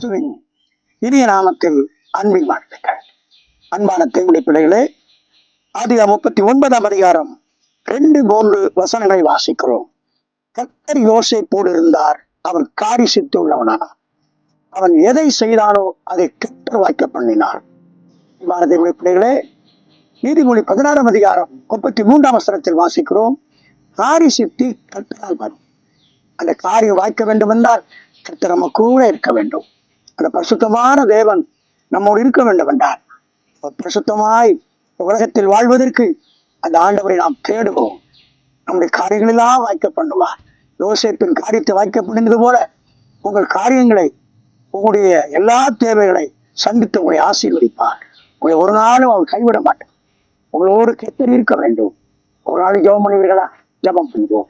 கிறிஸ்துவின் இனிய நாமத்தில் அன்பின் வாழ்த்துக்கள். அன்பான தேவனுடைய பிள்ளைகளே ஆதியா முப்பத்தி ஒன்பதாம் அதிகாரம் ரெண்டு மூன்று வசனங்களை வாசிக்கிறோம். கர்த்தர் யோசேப்போடு இருந்தார் அவர் காரிசித்து உள்ளவனானார் அவன் எதை செய்தானோ அதை கர்த்தர் வாய்க்க பண்ணினார். அன்பான தேவனுடைய பிள்ளைகளே நீதிமொழி பதினாறாம் அதிகாரம் முப்பத்தி மூன்றாம் வசனத்தில் வாசிக்கிறோம். காரி சித்தி கர்த்தரால் வரும். அந்த காரியம் வாய்க்க வேண்டும் என்றால் கத்திரம கூட இருக்க வேண்டும். அந்த பரிசுத்தமான தேவன் நம்மோடு இருக்க வேண்டும் என்றால் பிரசுத்தமாய் உலகத்தில் வாழ்வதற்கு அந்த ஆண்டவரை நாம் தேடுவோம். நம்முடைய காரியங்களெல்லாம் வாய்க்க பண்ணுவார். யோசிப்பின் காரியத்தை வாய்க்கப்படுகிறது போல உங்கள் காரியங்களை உங்களுடைய எல்லா தேவைகளை சந்தித்து உங்களை ஆசீர்வதிப்பார். உங்களை ஒரு நாளும் அவர் கைவிட மாட்டார். உங்களோடு கெத்தர் இருக்க வேண்டும். ஒரு நாள் ஜெபம் பண்ணுவீர்களா? ஜெபம் பண்ணுவோம்.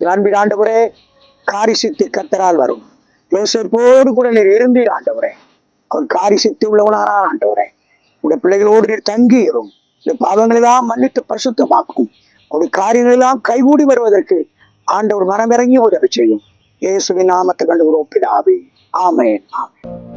அன்பின் ஆண்டவரே காரிசித்து கத்தரால் வரும். யோசேப்போடு கூட நீர் இருந்தீர் ஆண்டவரே. அவர் காரி சித்தி உள்ளவனாரா ஆண்டவரே. உடைய பிள்ளைகளோடு நீர் தங்கி இரும். இந்த பாவங்களெல்லாம் மன்னித்து பரிசுத்தமாக்கும். அவருடைய காரியங்களெல்லாம் கைகூடி வருவதற்கு ஆண்டவர் மனமிறங்கி உதவி செய்யும். இயேசுவின் நாமத்தை கண்டு ஒரு ஒப்பிடாவே ஆமேன் ஆமேன்.